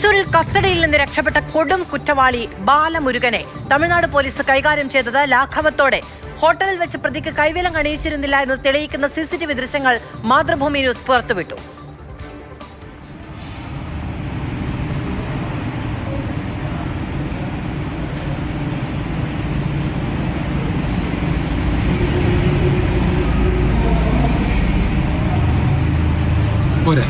തൃശൂരിൽ കസ്റ്റഡിയിൽ നിന്ന് രക്ഷപ്പെട്ട കൊടും കുറ്റവാളി ബാലമുരുകനെ തമിഴ്നാട് പോലീസ് കൈകാര്യം ചെയ്തത് ലാഘവത്തോടെ. ഹോട്ടലിൽ വെച്ച് പ്രതിക്ക് കൈവിലം അണിയിച്ചിരുന്നില്ല എന്ന് തെളിയിക്കുന്ന സി സി ടി വി ദൃശ്യങ്ങൾ മാതൃഭൂമി ന്യൂസ് പുറത്തുവിട്ടു.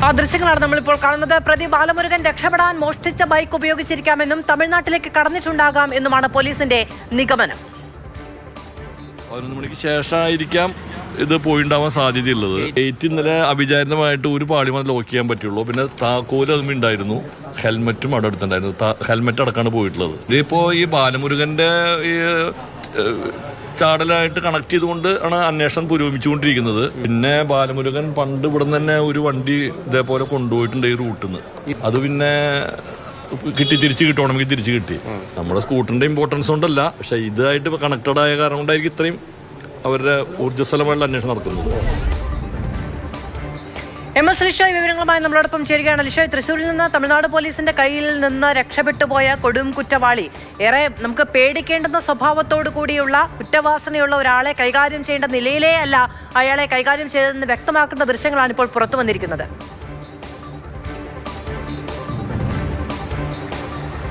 ആ ദൃശ്യങ്ങളാണ് നമ്മളിപ്പോൾ കാണുന്നത്. പ്രതി ബാലമുരുകൻ രക്ഷപ്പെടാൻ മോഷ്ടിച്ച ബൈക്ക് ഉപയോഗിച്ചിരിക്കാമെന്നും തമിഴ്നാട്ടിലേക്ക് കടന്നിട്ടുണ്ടാകാം എന്നുമാണ് പോലീസിന്റെ നിഗമനം. പതിനൊന്ന് മണിക്ക് ശേഷമായിരിക്കാം ഇത് പോയിണ്ടാവാൻ സാധ്യതയുള്ളത്. എയ്റ്റ് ഇന്നലെ അവിചാരിതമായിട്ട് ഒരു പാളി മാത്രം ലോക്ക് ചെയ്യാൻ പറ്റുള്ളൂ. പിന്നെ താക്കോൽ അതും ഉണ്ടായിരുന്നു ഹെൽമെറ്റും അവിടെ അടുത്തുണ്ടായിരുന്നു. ഹെൽമെറ്റ് അടക്കാണ് പോയിട്ടുള്ളത്. ഇതിപ്പോ ഈ ബാലമുരുകന്റെ ഈ ചാടലായിട്ട് കണക്ട് ചെയ്തുകൊണ്ട് ആണ് അന്വേഷണം പുരോഗമിച്ചുകൊണ്ടിരിക്കുന്നത്. പിന്നെ ബാലമുരുകൻ പണ്ട് ഇവിടെ തന്നെ ഒരു വണ്ടി ഇതേപോലെ കൊണ്ടുപോയിട്ടുണ്ട് ഈ റൂട്ടിൽ നിന്ന് അത് പിന്നെ കിട്ടി തിരിച്ചു കിട്ടണമെങ്കിൽ തിരിച്ചു കിട്ടി. നമ്മുടെ സ്കൂട്ടറിന്റെ ഇമ്പോർട്ടൻസ് കൊണ്ടല്ല പക്ഷെ ഇതായിട്ട് കണക്റ്റഡ് ആയ കാരണം കൊണ്ടായിരിക്കും ഇത്രയും അവരുടെ ഊർജസ്വലമായുള്ള അന്വേഷണം നടത്തുന്നത്. എം എസ് ലിഷോയ് വിവരങ്ങളുമായി നമ്മളോടൊപ്പം ചേരുകയാണ്. ലിഷോയ് തൃശ്ശൂരിൽ നിന്ന് തമിഴ്നാട് പോലീസിന്റെ കയ്യിൽ നിന്ന് രക്ഷപ്പെട്ടു പോയ കൊടും കുറ്റവാളി ഏറെ നമുക്ക് പേടിക്കേണ്ടുന്ന സ്വഭാവത്തോടു കൂടിയുള്ള കുറ്റവാസനയുള്ള ഒരാളെ കൈകാര്യം ചെയ്യേണ്ട നിലയിലേ അല്ല അയാളെ കൈകാര്യം ചെയ്തതെന്ന് വ്യക്തമാക്കുന്ന ദൃശ്യങ്ങളാണ് ഇപ്പോൾ പുറത്തു വന്നിരിക്കുന്നത്.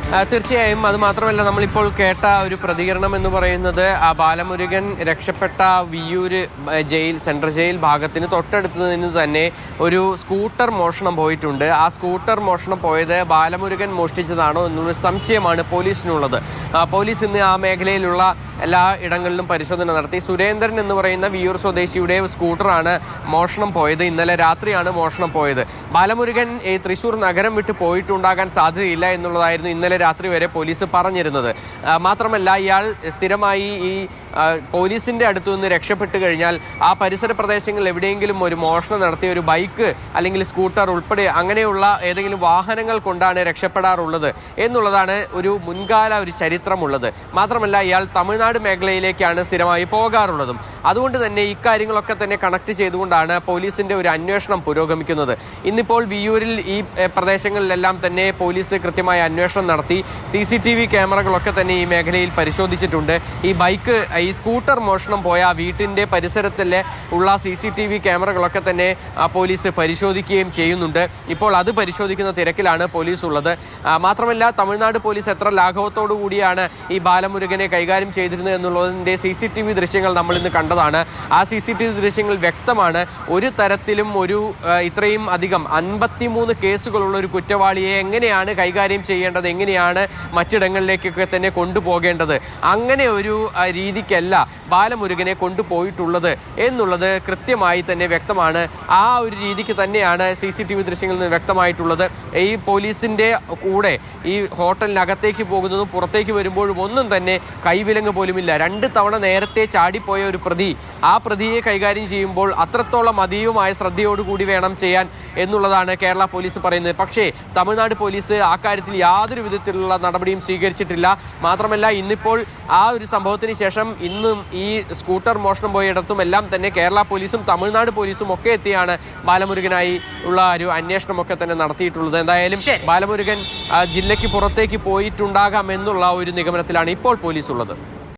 തീർച്ചയായും. അത് മാത്രമല്ല നമ്മളിപ്പോൾ കേട്ട ഒരു പ്രതികരണം എന്ന് പറയുന്നത് ആ ബാലമുരുകൻ രക്ഷപ്പെട്ട വിയൂര് ജയിൽ സെൻട്രൽ ജയിൽ ഭാഗത്തിന് തൊട്ടടുത്ത് നിന്ന് തന്നെ ഒരു സ്കൂട്ടർ മോഷണം പോയിട്ടുണ്ട്. ആ സ്കൂട്ടർ മോഷണം പോയത് ബാലമുരുകൻ മോഷ്ടിച്ചതാണോ എന്നുള്ളൊരു സംശയമാണ് പോലീസിനുള്ളത്. പോലീസ് ഇന്ന് ആ മേഖലയിലുള്ള എല്ലാ ഇടങ്ങളിലും പരിശോധന നടത്തി. സുരേന്ദ്രൻ എന്ന് പറയുന്ന വിയൂർ സ്വദേശിയുടെ സ്കൂട്ടറാണ് മോഷണം പോയത്. ഇന്നലെ രാത്രിയാണ് മോഷണം പോയത്. ബാലമുരുകൻ ഈ തൃശൂർ നഗരം വിട്ട് പോയിട്ടുണ്ടാകാൻ സാധ്യതയില്ല എന്നുള്ളതായിരുന്നു ഇന്നലെ രാത്രി വരെ പോലീസ് പറഞ്ഞിരുന്നത്. മാത്രമല്ല ഇയാൾ സ്ഥിരമായി ഈ ആ, പോലീസിന്റെ അടുത്തു നിന്ന് രക്ഷപ്പെട്ട് കഴിഞ്ഞാൽ ആ പരിസര പ്രദേശങ്ങളിൽ എവിടെയെങ്കിലും ഒരു മോഷണം നടത്തിയ ഒരു ബൈക്ക് അല്ലെങ്കിൽ സ്കൂട്ടർ ഉൾപ്പെടെ അങ്ങനെയുള്ള ഏതെങ്കിലും വാഹനങ്ങൾ കൊണ്ടാണ് രക്ഷപ്പെടാറുള്ളത് എന്നുള്ളതാണ് ഒരു മുൻകാല ഒരു ചരിത്രമുള്ളത്. മാത്രമല്ല ഇയാൾ തമിഴ്നാട് മേഖലയിലേക്കാണ് സ്ഥിരമായി പോകാറുള്ളതും. അതുകൊണ്ട് തന്നെ ഇക്കാര്യങ്ങളൊക്കെ തന്നെ കണക്ട് ചെയ്തുകൊണ്ടാണ് പോലീസിന്റെ ഒരു അന്വേഷണം പുരോഗമിക്കുന്നത്. ഇന്നിപ്പോൾ വിയൂരിൽ ഈ പ്രദേശങ്ങളിലെല്ലാം തന്നെ പോലീസ് കൃത്യമായ അന്വേഷണം നടത്തി. സി ക്യാമറകളൊക്കെ തന്നെ ഈ മേഖലയിൽ പരിശോധിച്ചിട്ടുണ്ട്. ഈ ബൈക്ക് സ്കൂട്ടർ മോഷണം പോയ ആ വീട്ടിന്റെ പരിസരത്തിലെ ഉള്ള സി സി ടി വി ക്യാമറകളൊക്കെ തന്നെ പോലീസ് പരിശോധിക്കുകയും ചെയ്യുന്നുണ്ട്. ഇപ്പോൾ അത് പരിശോധിക്കുന്ന തിരക്കിലാണ് പോലീസ് ഉള്ളത് മാത്രമല്ല തമിഴ്നാട് പോലീസ് എത്ര ലാഘവത്തോടു കൂടിയാണ് ഈ ബാലമുരുകനെ കൈകാര്യം ചെയ്തിരുന്നത് എന്നുള്ളതിന്റെ സി സി ടി വി ദൃശ്യങ്ങൾ നമ്മൾ ഇന്ന് കണ്ടതാണ്. ആ സി സി ടി വി ദൃശ്യങ്ങൾ വ്യക്തമാണ്. ഒരു തരത്തിലും ഒരു ഇത്രയും അധികം അൻപത്തിമൂന്ന് കേസുകളുള്ള ഒരു കുറ്റവാളിയെ എങ്ങനെയാണ് കൈകാര്യം ചെയ്യേണ്ടത് എങ്ങനെയാണ് മറ്റിടങ്ങളിലേക്കൊക്കെ തന്നെ കൊണ്ടുപോകേണ്ടത്? അങ്ങനെ ഒരു ആ, രീതിക്കല്ല ബാലമുരുകനെ കൊണ്ടുപോയിട്ടുള്ളത് എന്നുള്ളത് കൃത്യമായി തന്നെ വ്യക്തമാണ്. ആ ഒരു രീതിക്ക് തന്നെയാണ് സി സി ടി വി ദൃശ്യങ്ങളിൽ നിന്ന് വ്യക്തമായിട്ടുള്ളത്. ഈ പോലീസിന്റെ കൂടെ ഈ ഹോട്ടലിനകത്തേക്ക് പോകുന്നതും പുറത്തേക്ക് വരുമ്പോഴും ഒന്നും തന്നെ കൈവിലങ്ങ് പോലുമില്ല. രണ്ട് തവണ നേരത്തെ ചാടിപ്പോയ ഒരു പ്രതി ആ പ്രതിയെ കൈകാര്യം ചെയ്യുമ്പോൾ അത്രത്തോളം അതീവമായ ശ്രദ്ധയോടുകൂടി വേണം ചെയ്യാൻ എന്നുള്ളതാണ് കേരള പോലീസ് പറയുന്നത്. പക്ഷേ തമിഴ്നാട് പോലീസ് ആ കാര്യത്തിൽ യാതൊരു വിധത്തിലുള്ള നടപടിയും സ്വീകരിച്ചിട്ടില്ല. മാത്രമല്ല ഇന്നിപ്പോൾ ആ ഒരു സംഭവത്തിന് ശേഷം ഇന്നും സ്കൂട്ടർ മോഷണം പോയിടത്തും എല്ലാം തന്നെ കേരള പോലീസും തമിഴ്നാട് പോലീസും ഒക്കെ എത്തിയാണ് ബാലമുരുകനായി ഉള്ള ഒരു അന്വേഷണമൊക്കെ തന്നെ നടത്തിയിട്ടുള്ളത്. എന്തായാലും ബാലമുരുകൻ ജില്ലയ്ക്ക് പുറത്തേക്ക് പോയിട്ടുണ്ടാകാം എന്നുള്ള ഒരു നിഗമനത്തിലാണ് ഇപ്പോൾ പോലീസ് ഉള്ളത്